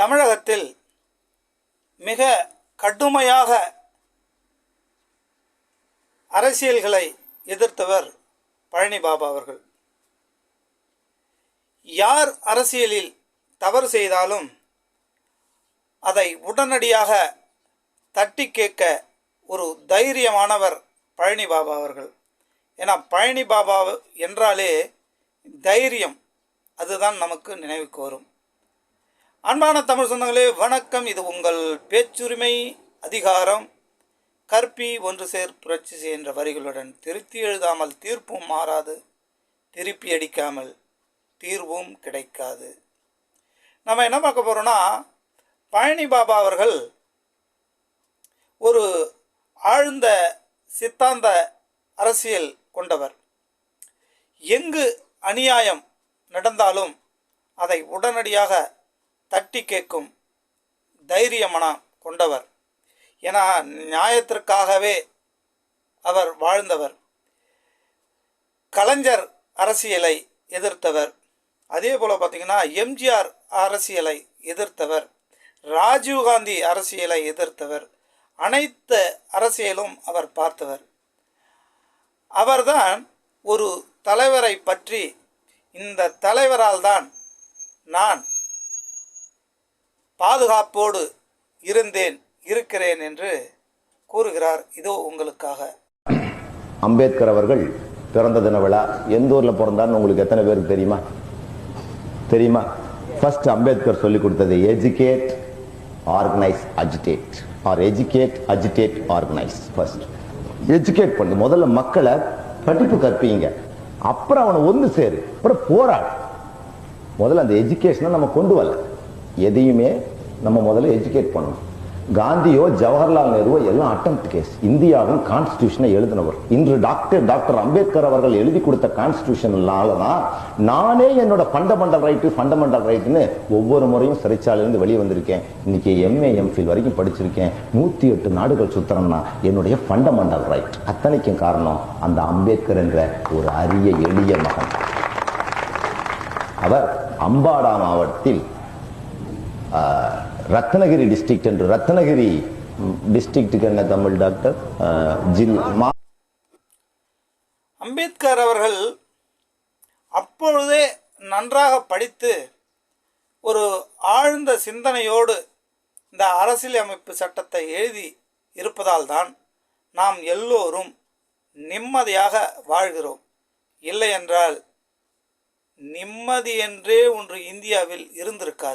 தமிழகத்தில் மிக கடுமையாக அரசியல்களை எதிர்த்தவர் பழனி பாபா அவர்கள். யார் அரசியலில் தவறு செய்தாலும் அதை உடனடியாக தட்டி கேட்க ஒரு தைரியமானவர் பழனி பாபா அவர்கள். ஏன்னா பழனி பாபா என்றாலே தைரியம். அதுதான் நமக்கு நினைவுக்கு வரும். அன்பான தமிழ் சொந்தங்களே வணக்கம். இது உங்கள் பேச்சுரிமை அதிகாரம். கற்பி ஒன்று சேர் புரட்சி என்ற வரிகளுடன் திருத்தி எழுதாமல் தீர்ப்பும் மாறாது. திருப்பி அடிக்காமல் தீர்வும் கிடைக்காது. நம்ம என்ன பார்க்க போகிறோம்னா பழனி பாபா அவர்கள் ஒரு ஆழ்ந்த சித்தாந்த அரசியல் கொண்டவர். எங்கு அநியாயம் நடந்தாலும் அதை உடனடியாக தட்டி கேட்கும். தைரியமனம் கொண்டவர். ஏன்னா நியாயத்திற்காகவே அவர் வாழ்ந்தவர். கலைஞர் அரசியலை எதிர்த்தவர். அதே போல் பார்த்தீங்கன்னா எம்ஜிஆர் அரசியலை எதிர்த்தவர். ராஜீவ்காந்தி அரசியலை எதிர்த்தவர். அனைத்து அரசியலும் அவர் பார்த்தவர். அவர்தான் ஒரு தலைவரை பற்றி இந்த தலைவரால் தான் நான் பாதுகாப்போடு இருந்தேன் இருக்கிறேன் என்று கூறுகிறார். இதோ உங்களுக்காக. அம்பேத்கர் அவர்கள் பிறந்த தின விழா எந்த ஊரில் பிறந்தான்னு உங்களுக்கு எத்தனை பேருக்கு தெரியுமா? தெரியுமா? ஃபர்ஸ்ட் அம்பேத்கர் சொல்லி கொடுத்தது educate organise agitate or educate agitate organise first educate பண்ணு. முதல்ல மக்களை படிப்பு கற்பீங்க. அப்புறம் அவனை ஒன்று சேரு. அப்புறம் போராடு. முதல்ல அந்த எஜுகேஷனை நம்ம கொண்டு வரல எதையுமே நம்ம முதல்ல எஜுகேட் பண்ணணும். காந்தியோ ஜவஹர்லால் நேருவோ எல்லாம் அட்டம் கேஸ் இந்தியாவின் கான்ஸ்டியூஷனை எழுதினவர். இன்று டாக்டர் டாக்டர் அம்பேத்கர் அவர்கள் எழுதி கொடுத்த கான்ஸ்டியூஷனால தான் நானே என்னோட ஃபண்டமெண்டல் ரைட்டு ஃபண்டமெண்டல் ரைட்டுன்னு ஒவ்வொரு முறையும் சிறைச்சாலையிலிருந்து வெளியே வந்திருக்கேன். இன்னைக்கு எம்ஏ எம்ஃபில் வரைக்கும் படிச்சிருக்கேன். நூத்தி எட்டு நாடுகள் சுத்தரம்னா என்னுடைய ஃபண்டமெண்டல் ரைட் அத்தனைக்கும் காரணம் அந்த அம்பேத்கர் என்ற ஒரு அரிய எளிய மகன். அவர் அம்பாடா மாவட்டத்தில் ரத்னகிரி டிஸ்ட்ரிக்ட் என்று ரத்னகிரி டிஸ்ட்ரிக்ட்டுக்கு என்ன தமிழ் டாக்டர் ஜில் மா அம்பேத்கர் அவர்கள் அப்பொழுதே நன்றாக படித்து ஒரு ஆழ்ந்த சிந்தனையோடு இந்த அரசியலமைப்பு சட்டத்தை எழுதி இருப்பதால் தான் நாம் எல்லோரும் நிம்மதியாக வாழ்கிறோம். இல்லை என்றால் நிம்மதி என்றே ஒன்று இந்தியாவில் இருந்திருக்காது.